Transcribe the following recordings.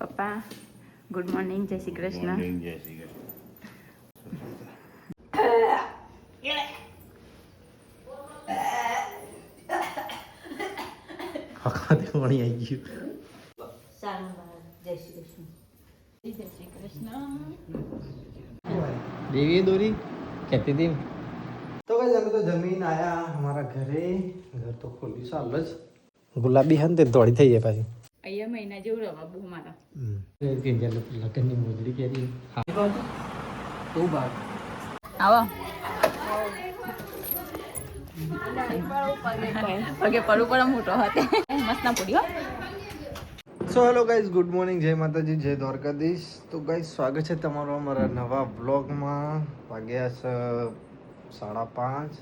પપ્પા good morning જય શ્રી કૃષ્ણ. જય શ્રી કૃષ્ણ. આવી ગયું. જય શ્રી કૃષ્ણ. જય શ્રી કૃષ્ણ. દેવી દોરી? કહેતી હતી તો કઈ અમે તો જમીન આયા અમારા ઘરે. ઘર તો ખોલ્યું ચાલ જ. ગુલાબી હા ને તે દોડી થઈ જાય પાછી. અહીંયા મહિના જેવું રવા બહુ મારા. લગ્નની મોજડી પહેરી બહુ બાર આવો. પગે પડું પણ મોટો હતો. મસ્ત ના પડ્યો so hello guys good morning જય માતાજી જય દ્વારકાધીશ. તો ગાઈઝ સ્વાગત છે તમારું અમારા નવા બ્લોગમાં વાગ્યા છે સાડા પાંચ.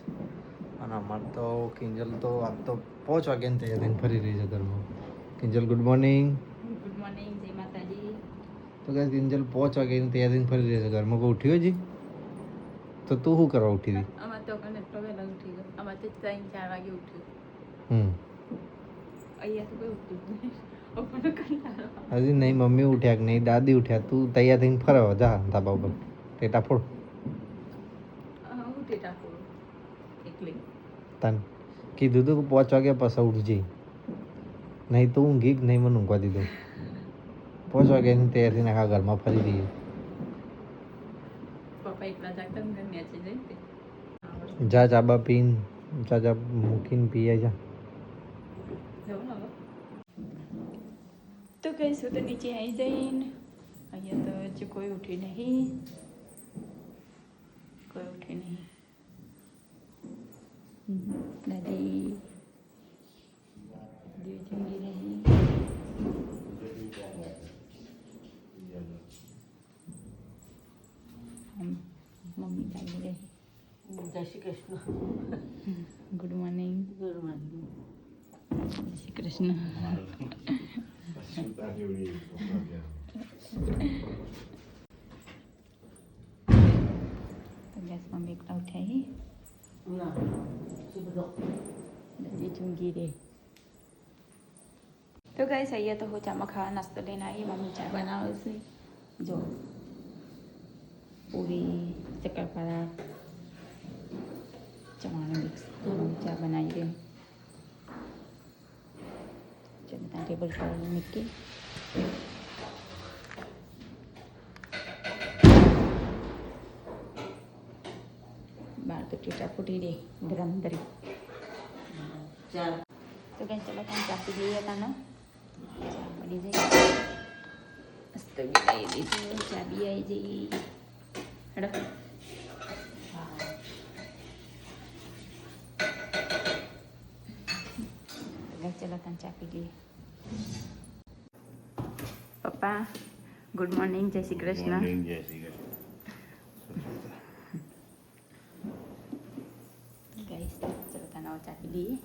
અને અમારે તો કિંજલ તો આજ તો પાંચ વાગ્યાની તૈયાર થઈને ફરી રહી છે ઘરમાં. Kinjal good morning good morning જય માતાજી તો ગાઈસ કિંજલ પાંચ વાગ્યાની તૈયાર થઈને ફરી રહી છે ઘરમાં. કોઈ ઉઠ્યો જી તો તું શું કરવા ઉઠી હતી? અમાર તો કને તો વેલા ઉઠી ગયો. અમાર તો ત્રણ ચાર વાગે ઉઠ્યો. હમ. અહીંયા તો કોઈ ઉઠ્યું નહીં. હજી નહીં મમ્મી ઉઠ્યા કે નહીં દાદી ઉઠ્યા. તું તૈયાર થઈને ફરવા જા ધાબા ઉપર. ટેટા ફોડ. હા, એકલી. તન કીધું તું કે પાંચ વાગ્યા પછી ઉઠજે. નહીં તો ઊંઘી જ નહીં મને ઊંઘવા દીધું. પાંચ વાગ્યાની તૈયાર થઈને આખા ઘરમાં ફરી તે. જા ચાબા પીન. ચા ચા મૂકીને પી જા. તો કહીશું તો નીચે આવી જઈને. અહીંયા તો હજુ કોઈ ઉઠી નહીં. કોઈ ઉઠી નહીં. દાદી દેવ જંગી રહી હમ, મમ્મી જાગી રહી જય Shri Krishna good morning good morning જય શ્રી કૃષ્ણ સુતા જેવડી પપ્પા ગયા. તો ગેસ મમ્મી એકલા ઉઠ્યા હી ના શું બધો દાદી ચૂંગી રે તો ગાઈસ અહીંયા તો હું ચામાં ખાવા નાસ્તો લઈને આવી મમ્મી ચા બનાવે છે જો પૂરી શક્કરપારા ચવાણું મિક્સ મમ્મી ચા બનાવી દે ચાલો ત્યાં ટેબલ પર મૂકી બાર તો ટીટા ફૂટી દે ગરમ દરી ચાલ તો કઈ ચલો ત્યાં ચાપી લઈએ તાનો ચા મળી જાય મસ્ત બી આવી દીધું ચા બી આવી જઈ હેડો તો ચલો તને ચા પી લઈએ પપ્પા ગુડ મોર્નિંગ જય શ્રી કૃષ્ણ જય શ્રી કૃષ્ણ ગાઈસ ચલો ત્યાં નવો ચાપી લઈએ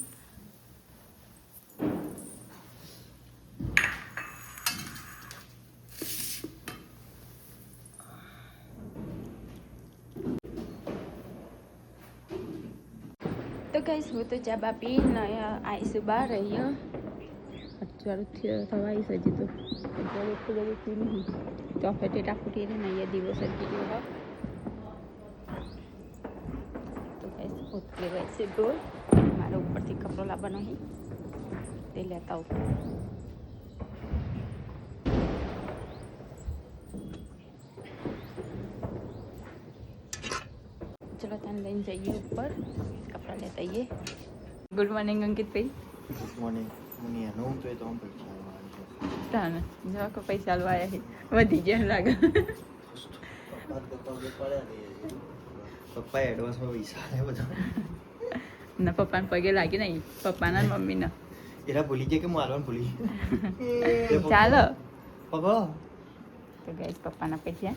તો ગાઈસ હું તો ચા બા પીને આવીશું બહાર રહ્યો અત્યારે આવીશ હજી તો અત્યારે એટલું બધું પી નહીં તો ફટેટા ફૂટી ને અહીંયા દિવસ સરકી ગયો હોય તો ગાઈસ પોતે વૈસે ડોલ મારે ઉપરથી કપડો લાવવાનો હી તે લેતા આવું ચલો ત્યાં લઈને જઈએ ઉપર. કપડાં લેતા આવીએ ગુડ મોર્નિંગ અંકિતભાઈ. ગુડ મોર્નિંગ મને એનો હું તો પૈસા તાને જો કે પૈસા લો આયા વધી ગયા લાગે. પપ્પા પૈસા બધા. ના પપ્પાને પગે લાગે નહીં. પપ્પાના ને મમ્મીના. એરા ભૂલી ગયા કે મારવાનું ભૂલી ચાલો. પપ્પા? તો ગઈ પપ્પાના પૈસા.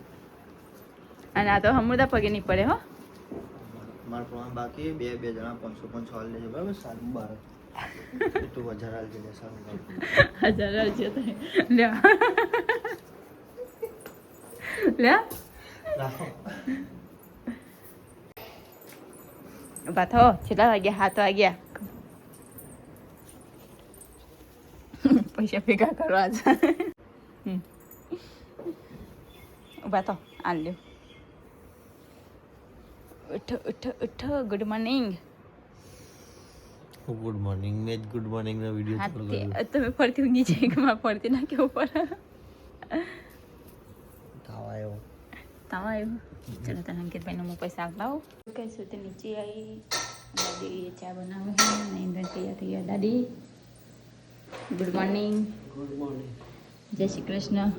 અને આ તો હમુદા પગે નહીં પડે હો. મારા પ્રમાણ બાકી બે બે જણા પાંચસો પાંચસો હાલ લેજો. બરાબર? સારું બાર. તું હજાર હાલ દેજે સારું હજાર હાલ છે લ્યા લ્યા ઊભા કેટલા વાગ્યા? હાથ વાગ્યા. પૈસા ભેગા કરવા છે. હમ. ઊભા તો લ્યો. ઉઠો ઉઠ ઉઠ ગુડ મોર્નિંગ ગુડ મોર્નિંગ મેં ગુડ મોર્નિંગ નો વિડિયો હા ચાલુ કર્યો. તમે ફરતી ઊંઘી જાય કે માં ફરતી ના કે ઉપર તાવ આવ્યો. તાવ આવ્યો? ચલો તને અંકિતભાઈનો હું પૈસા આપલાવો કહીશું તો નીચે આવી. દાદી ચા બનાવે છે નહીં તૈયાર થઈ ગયા. દાદી ગુડ મોર્નિંગ ગુડ મોર્નિંગ જય શ્રી કૃષ્ણ.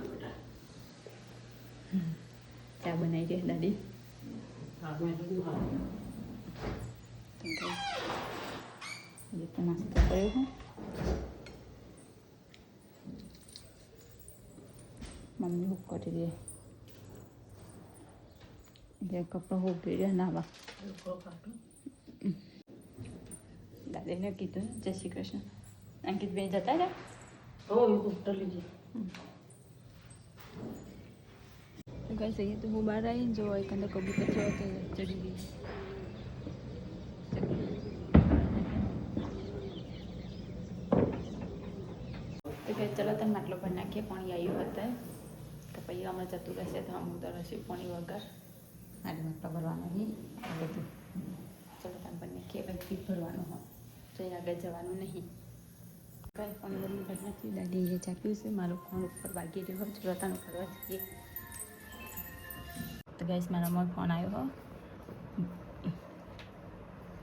ચા બનાવી રહી દાદી. નાસ્તો કર્યો હું મમ્મી હુક કરી દે જે કપડાં હોગી રહ્યા નાવા દાદીને કીધું જય શ્રી કૃષ્ણ અંકિત બેન જતા રહ્યા ઓ ઉપટર લીધી કઈ સહી તો હું બહાર આવીને જો એક અંદર કબૂતર જો કે ચડી ગઈ. તો કે ચલો તમે માટલો ભરી નાખીએ પાણી આવ્યું હતું. કે પછી હમણાં જતું રહેશે તો અમુક દર હશે પાણી વગર. મારે માટલો ભરવાનો નહીં આ બધું. ચલો તમે નાખીએ પછી ફી ભરવાનું હોય તો એ આગળ જવાનું નહીં. કંઈ પણ બધું ભરી દાદી એ ચાપ્યું છે મારો ફોન ઉપર વાગી રહ્યો હોય ચલો તમે કરવા જઈએ. તો મારા મારામાં ફોન આવ્યો હો.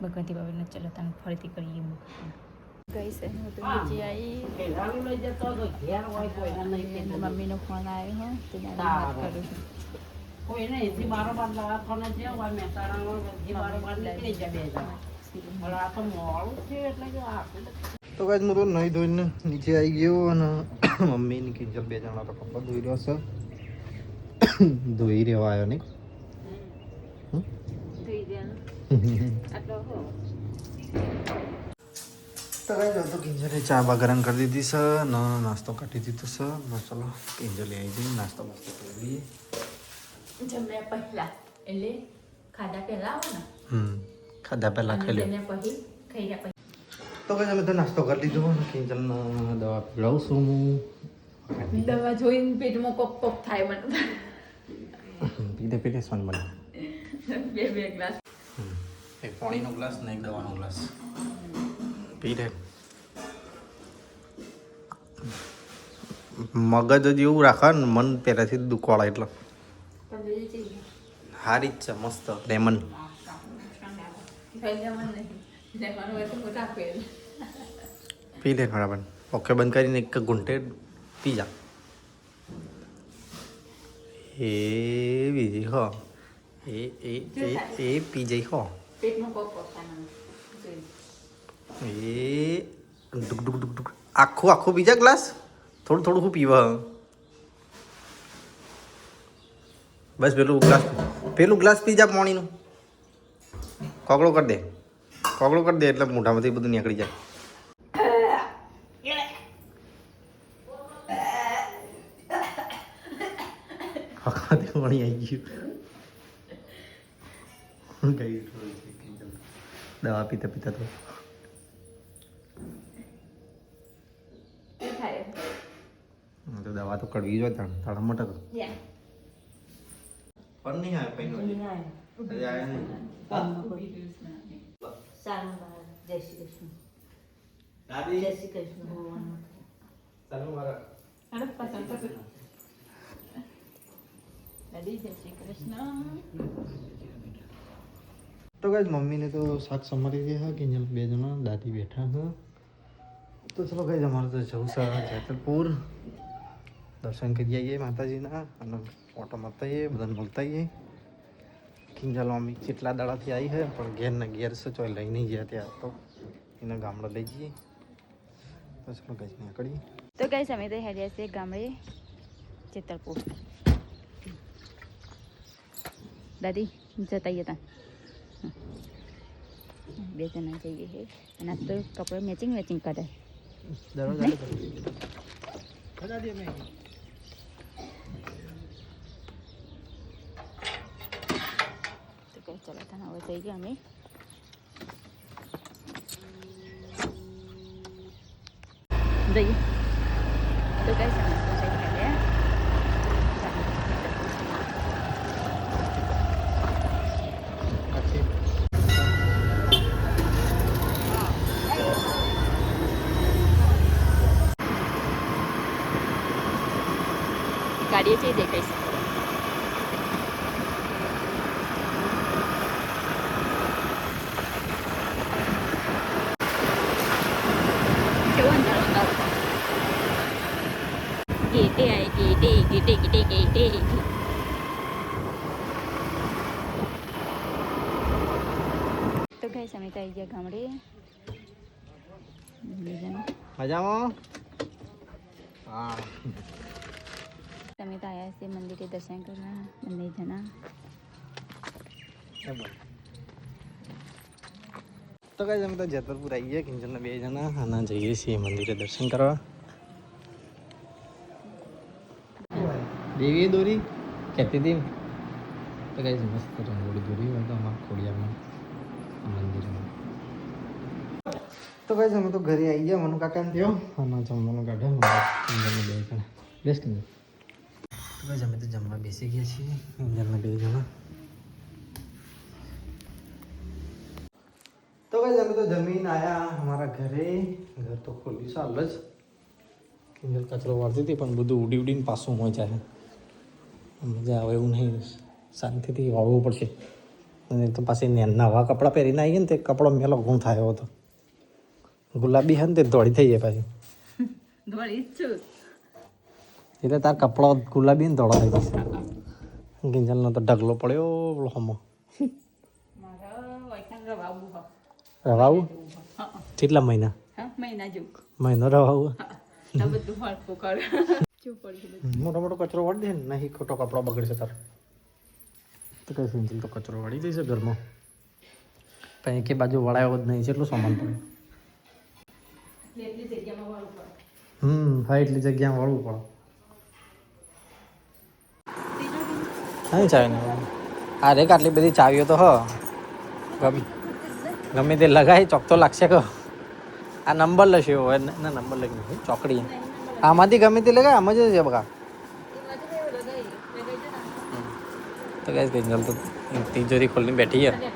ભગવતી બાબાને ચલો તને ફરીથી કરીએ ગઈ છે હું તો બીજી આવી મમ્મીનો ફોન આવ્યો હો તો વાત કરું છું. એથી નીકળી જાય. તો કાંઈ હું તો નહીં ધોઈને નીચે આવી ગયો અને મમ્મી ની કિંજલ બે જણા તો કપડાં ધોઈ રહ્યો છે. ધોઈ રહેવા આવ્યો નહીં થઈ ગયા આટલો હો તો કઈ જો તો કિંજલે ચા બા ગરમ કરી દીધી છે ને નાસ્તો કાઢી દીધો છે બસ ચલો કિંજલે આવી જઈએ નાસ્તો બાસ્તો કરી દઈએ જમ્યા પહેલા એટલે ખાધા પહેલા આવો ને હમ ખાધા પહેલાં ખાઈ લઈએ પછી ખાઈ તો કઈ તો નાસ્તો કરી લીધો કિંજલ દવા પીવડાવું છું. હું દવા જોઈને પેટમાં કોક કોક થાય મને પીધે પીધે સોન બનાવ બે બે ગ્લાસ પાણીનો ગ્લાસ ને એક દવાનો ગ્લાસ. પી લે મગજ જ એવું રાખે ને, મન પહેલાથી જ દુખવાળા એટલે. સારી જ છે, મસ્ત. લેમન પી લે બરાબર ઓકે, બંધ કરીને એક ઘૂંટે પી જા. એ બીજી હો. એ એ એ એ પી જઈ હો. એ ડુક ડુક ડુક ડુક. આખું આખું બીજા ગ્લાસ? થોડું થોડું હું પીવા બસ પેલું ગ્લાસ પેલું ગ્લાસ પી જા પાણીનું. કોકડો કરી દે. કોકડો કરી દે એટલે મોઢામાંથી બધું નીકળી જાય. પાણી આવી ગયું. ગઈ દવા પીતા પીતા તો. દવા તો કડવી જોઈએ તાણ તારા મોટા પણ નહીં આવે પૈનો હજી આયા નહીં સારું જય શ્રી કૃષ્ણ. દાદી. જય શ્રી કૃષ્ણ ચાલો મારા. અરે પસંદ દાદી જય શ્રી કૃષ્ણ. તો ગાઈસ મમ્મીને તો શાક સમારી ગયા કે અહીંયા બે જણા, દાદી બેઠા હ. તો ચલો ગાઈસ અમારે તો જવું છે જેતલપુર દર્શન કરી આવીએ માતાજીના અને ઓટો મળતા આવીએ, બધાને મળતા આવીએ. મમ્મી કેટલા દાડાથી આવી છે પણ ઘેર ને ઘેર છે, ચોય લઈ નહીં ગયા ત્યાં તો. એને ગામડે લઈ જઈએ. તો ચલો ગાઈસ નીકળીએ તો કઈ અમે તો હેડ્યા છે ગામડે ચેતરપુર દાદી, જતા હતા બે જણા જઈએ છે અને આ તો કપડાં મેચિંગ મેચિંગ કરે તો કઈ ચલો તને હવે જઈ ગયા અમે જઈએ તો કઈ સમય તો જઈ હેડ્યા વાડીએ જઈ દેખાઈશ કેવો અંધારો અંધારો ગેટે આય ગેટે ગેટે ગેટે તો ગઈ અમે તો આવી ગયા ગામડે. મજામાં? હા. તમે તો આવ્યા છે મંદિરે દર્શન કરવા બંને જણા. તો કઈ અમે તો જેતરપુર આવી ગયા કિંજલના બે જણા આના જઈએ છીએ મંદિરે દર્શન કરવા. દેવીએ દોરી? કહેતી હતી તો કઈ મસ્ત રંગોળી દોરી હોય તો અમારા ખોડિયામાં મંદિરમાં. તો કઈ અમે તો ઘરે આવી ગયા મનુ કાકા થયો. અને જમવાનું કાઢે બે કણ બેસ્ટ કિંજલ તો કઈ અમે તો જમવા બેસી ગયા છીએ. અંદરના બે જણા. તો કઈ અમે તો જમીન આવ્યા અમારા ઘરે. ઘર તો ખોલ્યું સારું જ. કચરો વાળતી હતી પણ બધું ઉડી ઉડીને પાછું હોય જાય મજા આવે એવું નહીં. શાંતિથી વાળવું પડશે. અને તો પાછી નવા કપડાં પહેરીને આવી ને તે કપડો મેલો ગુણ થયો હતો ગુલાબી હે ને તે દોડી થઈ જાય પાછી. એટલે તાર કપડો ગુલાબી ને દોડો થઈ જશે. ગિંજલનો તો ઢગલો પડ્યો હમો. રવાવું કેટલા મહિના? મહિના જેવું. મહિનો રવાવું? બધું મોટો મોટો કચરો વાળી દે ને નહીં ખોટો કપડો બગડશે તાર. તો કઈ સિંચલ તો કચરો વાળી દઈશ ઘરમાં. પણ એકે બાજુ વળાયો જ નહીં સામાન પડે. એટલી જગ્યામાં વાળું પડે. હમ હા એટલી જગ્યામાં વળવું પડે. નહીં ચાવી નહીં આ રે આટલી બધી ચાવીઓ તો હ. ગમે ગમે તે લગાય ચોક તો લાગશે કહો. આ નંબર લશે હોય ના નંબર લખી ચોકડી આમાંથી ગમે તે લગાય આમાં જ છે બકા તો કઈ કિંજલ તો તિજોરી ખોલીને બેઠી છે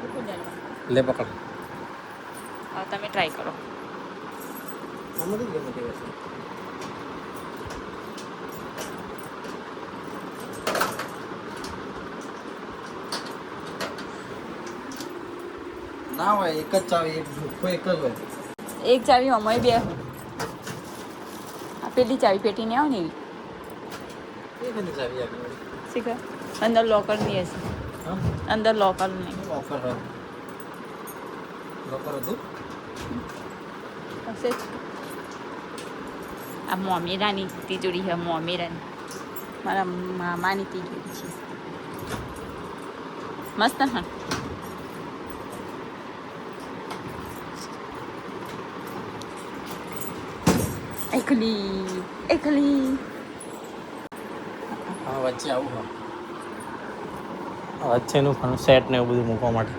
લે પકડ હવે તમે ટ્રાય કરો ના હોય એક જ ચાવી એક ઝૂઠો એક જ હોય એક ચાવી અમારી બે આ પેલી ચાવી પેટી ને આવે ને એવી? શીખર અંદર લોકરની હશે. અંદર લોકર નહીં ઓફર લોકર હતું? હશે આ મોમેરાની તિજોરી છે મોમેરાની. મારા મામાની તિજોરી છે. મસ્ત હા? એકલી એકલી. હા વચ્ચે આવું હા. વચ્ચેનું પણ સેટ ને એવું બધું મૂકવા માટે.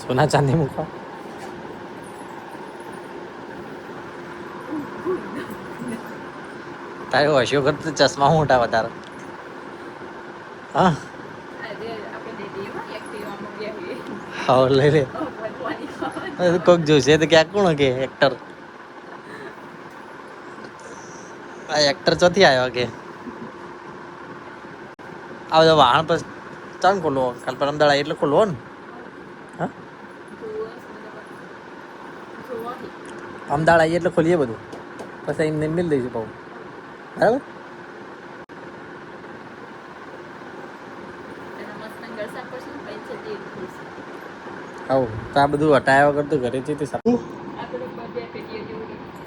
સોના ચાંદી મૂકવા? તારે હસ્યો કર તો ચશ્મા મોટા વધારે હા? હા લઈ લે. કોક જોશે તો ક્યાંક કોણ કે એક્ટર આ એક્ટર ચોથી આવ્યો કે? આ બધા વાહન પર ચાલ ખોલો કાલ પર અમદાવાદ એટલે ખોલો ને. હા? અમદાવાદ આવીએ એટલે ખોલીએ બધું. પછી એમને મિલ દઈશું પાછું. બરાબર? આવું. તો આ બધું હટાયા વગર તો ઘરે છે તે સારું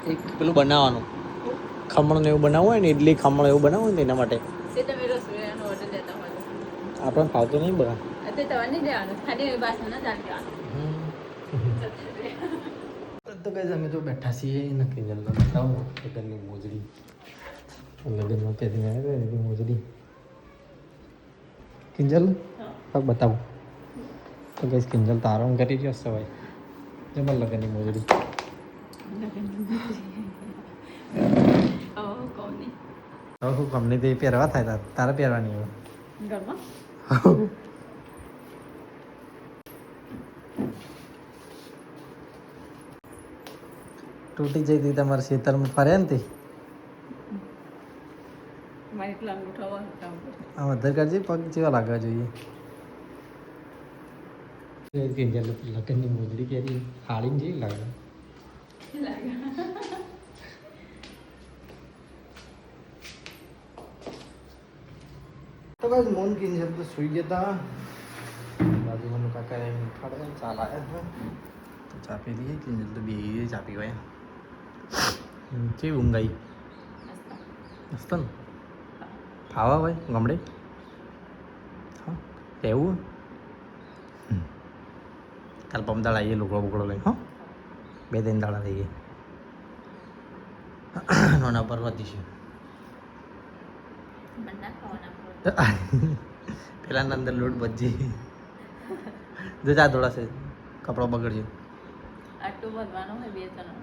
એક પેલું બનાવવાનું. ખમણ ને એવું બનાવવું હોય ને ઇડલી ખમણ એવું બનાવવું હોય ને એના માટે. આપણને ફાવતું નહીં બધા તો કઈ અમે જો બેઠા છીએ નક્કી જલ્દી બતાવો લગ્નની મોજડી લગ્નમાં ક્યાંથી આવ્યા એની મોજડી. કિંજલ બતાવું. તો કઈ કિંજલ તો આરામ કરી રહ્યો હશે ભાઈ? જબર લગનની મોજડી. હવે હું ગમની તે પહેરવા થાય તાર તારે પહેરવાની હવે. તૂટી જઈ હતી તમારે શીતળમાં ફરે ને તી? અધર કરજે પગ જેવા લાગવા જોઈએ. લગ્નની મોજડી કેરી હાડીને જેવી લાગે તો બસ મોન કિન તો સુઈ હતા બાજુમાં કાકા એમ ખાડે ચા લાયા તો ચા પી લઈએ કિંજલ તો બે ચા પીવાય કેવી ઊંઘ આવી મસ્ત ને ફાવા ભાઈ ગમડે હા એવું. કાલ પમદાળ આવીએ લુગડો બુગડો લઈ હો બે ત્રણ દાડા લઈએ નોના પર્વત ના પેલા અંદર લોટ બચી જો જા ધોળાશે કપડો બગડશે આટલું વધવાનું હોય બે ત્રણ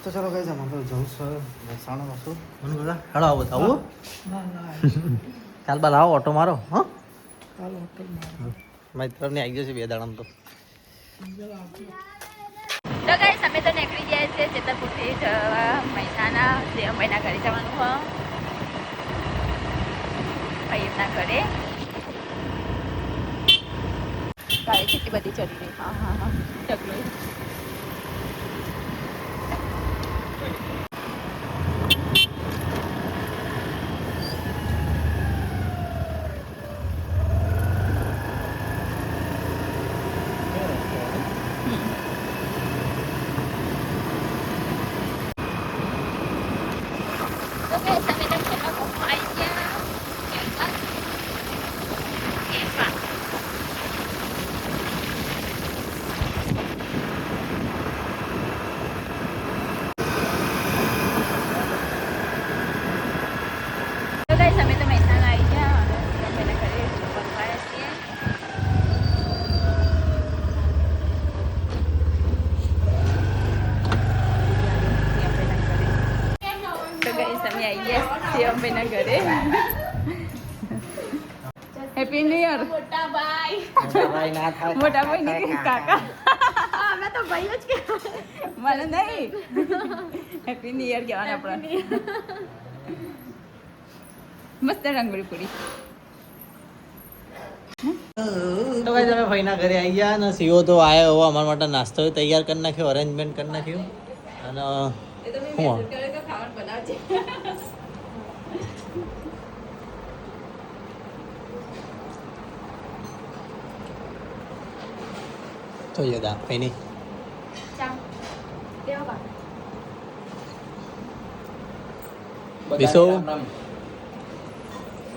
તો ચાલો કઈ જમા તો જવું છે મહેસાણા પાછું મને બધા હેડો આવો આવું કાલ બાલ આવો ઓટો મારો હા મૈત્રની આવી ગયો છે બે દાડામાં તો તો ગાઈસ અમે તો નીકળી ગયા છે ચેતરપુરથી જવા જે અંબાઈના ઘરે જવાનું હો ભાઈ એમના ઘરે. ગાડી કેટલી બધી ચડી રહી હા હા હા. ચકલો તો ગાઈસ અમે તો ઘરમાં ઘરમાં આવી ગયા કેમ્પમાં કેમ્પમાં તો ગાઈસ અમે તો મહેસાણા આવી ગયા અને અમે ઘરે પહોંચવાયા છીએ તો ગાઈસ અમે આવી ગયા શિવમભાઈના ઘરે હેપી ન્યુ યર મોટા ભાઈ મોટા ભાઈ ને કાકા અમે તો ભાઈ જ કે મને નહીં. હેપી ન્યુ યર કહેવાના આપણે. મસ્ત રંગોળી પૂરી. તો ભાઈ તમે ભાઈના ઘરે આવી ગયા અને સીઓ તો આવ્યો એવો અમારા માટે નાસ્તો તૈયાર કરી નાખ્યો અરેન્જમેન્ટ કરી નાખ્યું. અને હું બીસો.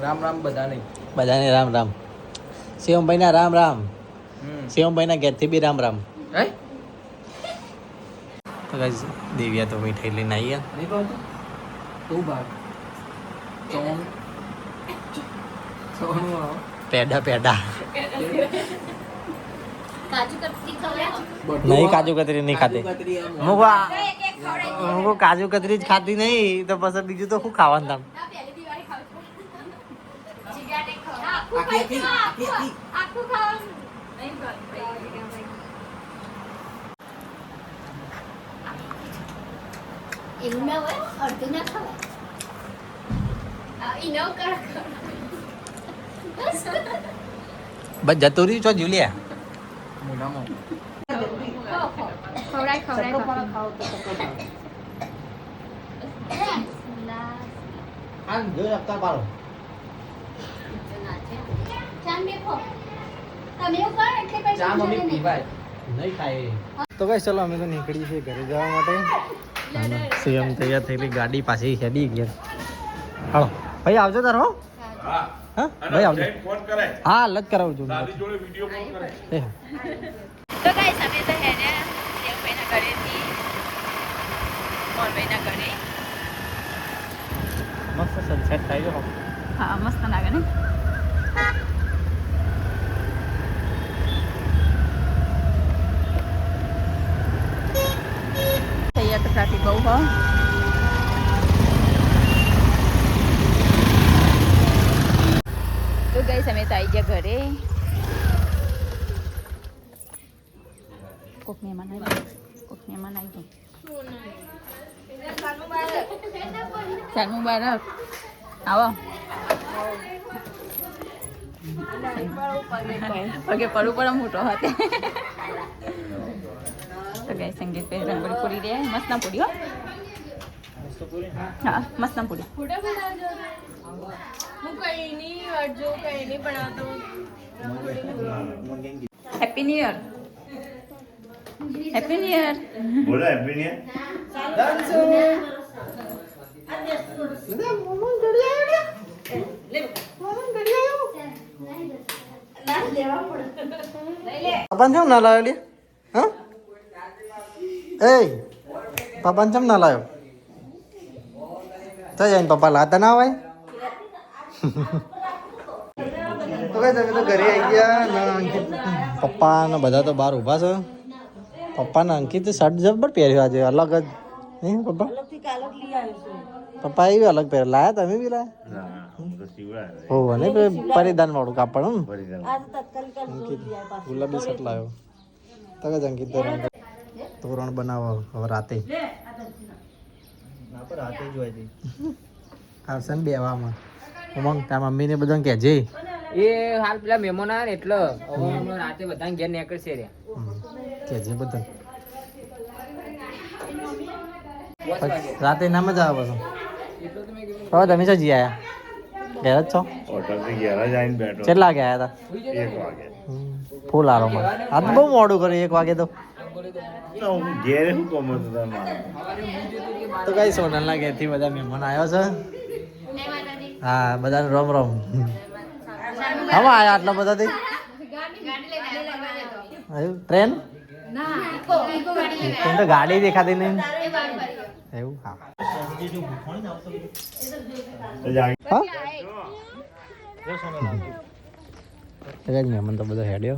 રામ રામ. બધાને. બધાને રામ રામ. શિવમભાઈના રામ રામ. શિવમભાઈના ઘેરથી બી રામ રામ. હે? તો guys, દેવ્યા તો મીઠાઈ લઈને આવી ગયા નહીં ભાવતું તું ભાગ ચોણ પેડા પેડા કાજુ કતરી ખવડાવો બધું નહીં કાજુ કતરી નહીં ખાતી હું હું કાજુ કતરી જ ખાતી નહીં તો પછી બીજું તો શું ખાવાનું તમે? બસ જતું રહ્યું છો જુલિયા? મોઢામાં ખવડાય ખવડાય આમ જો આપતા પાડો તો કઈ ચલો, અમે તો નીકળી છીએ ઘરે જવા માટે. સીએમ તૈયાર થયેલી ગાડી પાછી હેડી ગયા હાલો, ભાઈ, આવજો તારો હો? હા? હા ભાઈ આવજો. ફોન કરાય. હા લજ કરાવજો દાદી જોડે વિડિયો કોલ કરાય તો ગાઈસ અમે તો હેને દેવભાઈના ઘરેથી મોરભાઈના ઘરે. મસ્ત સનસેટ થાય છે હા. મસ્ત લાગે ને? તૈયાર તો ટ્રાફિક બહુ હો. ગઈ અમે તો આવી ગયા ઘરે કોક મહેમાન આવી કોક મહેમાન આવી ગયા ચાલ મુબારક આવો પગે પડવું પડે મોટો હાથે તો ગાય સંગીત પે રંગોળી પૂરી રહ્યા મસ્ત ના પૂરી હો હા મસ્ત ના પૂરી happy new year happy new year બોલો હેપી ન્યુ પાપાને કેમ ના લાવ્યો લે હા? એ પાપાને કેમ ના લાવ્યો? તો જઈને પપ્પા લાતા ના હોય? તો કઈ તમે તો ઘરે આવી ગયા અંકિત પપ્પા ને બધા તો બહાર ઊભા છે. પપ્પા ને અંકિત શર્ટ જબર પહેર્યો આજે અલગ જ. નહીં પપ્પા? પપ્પા એ અલગ પહેર લાયા તમે બી લાયા? હું અને પરિધાન વાળું કાપડ હમ અંકિત ગુલાબી શર્ટ લાવ્યો તક જ અંકિત તો રંગ તોરણ બનાવો હવે રાતે. આવશે ને બેવામાં. ઉમંગ તારા મમ્મીને બધાને કહેજે. એ હાલ પેલા મહેમાન આવે ને એટલે હવે હમણાં રાતે બધા ઘેર નીકળશે રે. કહેજે બધા રાતે ના મજા આવે પછી. તો હવે તમે શું જી આયા? ઘેર જ છો? હોટલથી ઘેર જ આવીને બેઠો. કેટલા ગયા હતા એક વાગે. હમ, ફૂલ તો આજ બહુ મોડું કર્યું એક વાગે તો. ઘેરે શું કમો તો તમારે? તો કઈ સોનલના ઘેરથી બધા મહેમાન આવ્યો છે. હા બધાને રોમ રોમ આમાં આયા આટલા બધાથી ટ્રેન? ટ્રેન તો ગાડી દેખાતી નહીં. એવું? હા. તો મહેમાન બધો હેડ્યો.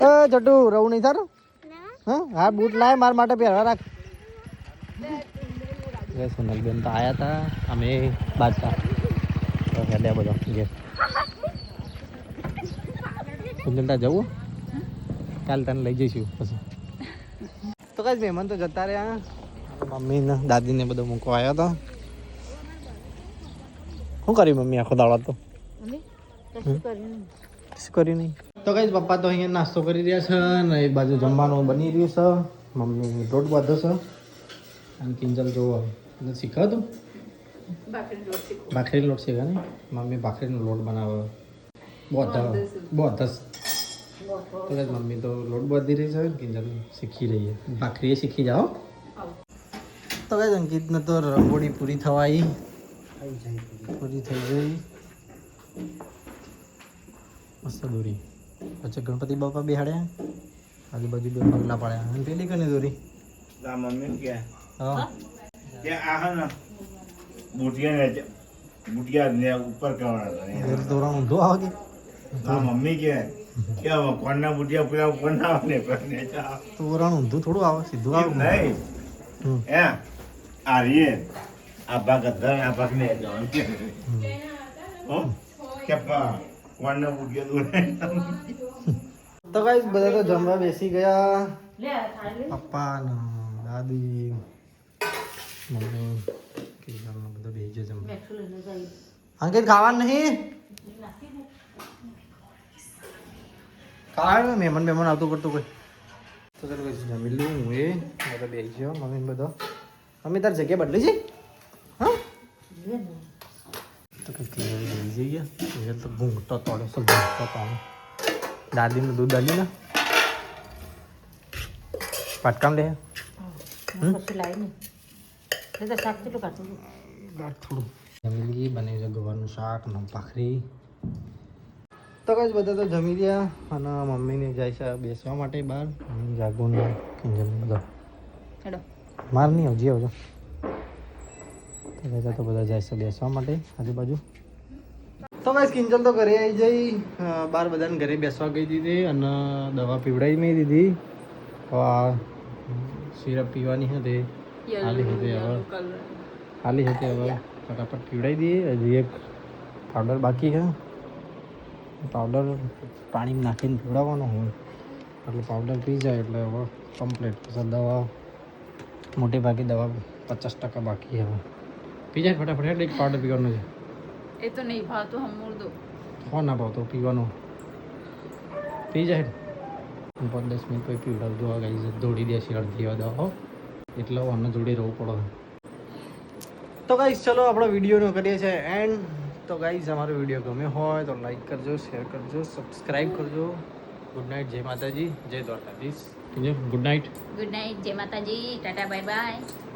એ જટુ રહું નહીં સારું હા? હા બૂટ લાય મારા માટે પહેરવા રાખ. સોનલબેન તો આવ્યા હતા અમે બાજતા. તો બધો ઘેર કુંજલતા જવું? કાલ તને લઈ જઈશું પછી. તો કઈ મહેમાન તો જતા રહ્યા. મમ્મી ને દાદી ને બધો મૂકવા આવ્યો હતો શું કર્યું મમ્મી આખો દાડો તો? કરી કર્યું નહીં. તો કઈ પપ્પા તો અહીંયા નાસ્તો કરી રહ્યા છે ને એક બાજુ જમવાનું બની રહ્યું છે. મમ્મી રોટ બાંધો છે. અને કિંજલ જોવો શીખવા તું લોટ શીખવા. ને મમ્મી ભાખરીનો લોટ બનાવે. બહુ બોધસ તો મમ્મી તો લોટ બાંધી રહી છે કિંજલ શીખી રહી છે ભાખરી શીખી જાઓ. તો કઈ અંકિતને તો રંગોળી પૂરી થવાઈ. પૂરી થઈ ગઈ. મસ્ત દોરી. પછી ગણપતિ બાપા બેહાડ્યા. આજુબાજુ બે પગલા પાડ્યા. અને પેલી કને દોરી? મમ્મી ક્યાં હા. ક્યાં આ હે ને બુટિયા ને બુટિયા ને ઉપર કરવાના તોરણ ઊંધો આવે કે. તા મમ્મી કે કે હવે કોણના બુટિયા પેલા ઉપર ના આવે ને તોરણ ઊંધું થોડું આવે સીધું આવે. નહીં. હમ. હે આ રીએ. આ ભાગ અધર આ ભાગ ને હો કે કોણના બુટિયા દૂર. તો કઈ બધા તો જમવા બેસી ગયા. પપ્પા દાદી મમ્મી બધા બેસી ગયા જમવા અંકિત ખાવાનું નહીં? ખાવાનું મહેમાન મહેમાન આવતું કરતું કોઈ. તો ચાલો કઈ જમી લઉં હું એ બધા બેસી ગયો મમ્મી ને બધો. મમ્મી તાર જગ્યા બદલી છે? હા? તો કઈ બેસી જઈએ. ક્લિયર તો ઘૂંઘતો તોડે છે ઘૂંઘતો તોડે દાદીનું દૂધ આલ્યું ને. પાટકામ લે. થોડું જમી બને છે ગવાનું શાક ને ભાખરી. તો કઈ બધા તો જમી ગયા અને મમ્મીને જાય છે બેસવા માટે બહાર. જાગું ને બધો માર નહીં આવજી આવજો. તો બધા તો બધા જાય છે બેસવા માટે આજુબાજુ. તો બસ કિંજલ તો ઘરે આવી જઈ બાર બધાને ઘરે બેસવા ગઈ દીધી અને દવા પીવડાવી મેં દીધી. આ સિરપ પીવાની હતી. હાલી હતી હવે. હાલી હતી હવે. ફટાફટ પીવડાવી દઈએ. હજી એક પાવડર બાકી છે. પાવડર પાણીમાં નાખીને પીવડાવવાનો હોય. એટલે પાવડર પી જાય એટલે હવે કમ્પ્લીટ પછી દવા મોટે ભાગે દવા પચાસ ટકા બાકી હવે. પી જાય ફટાફટ. એટલે એક પાવડર પીવાનો છે. એ તો નહીં ભાવતો હમૂર દો. કોણ ના ભાવતો? પીવાનો. પી જાય. પાંચ દસ મિનિટ પછી પીવડાવજો આ ગાઈ દોડી દેશે અડધી દવા. એટલે આને જોડી રહેવું પડે. તો ગાઈઝ ચલો આપણો વિડીયોનો કરીએ છીએ એન્ડ તો ગાઈઝ અમારો વીડિયો ગમ્યો હોય તો લાઈક કરજો શેર કરજો સબસ્ક્રાઈબ કરજો. ગુડ નાઇટ જય માતાજી જય Dwarkadhish. Good night good night જય માતાજી ટાટા બાય બાય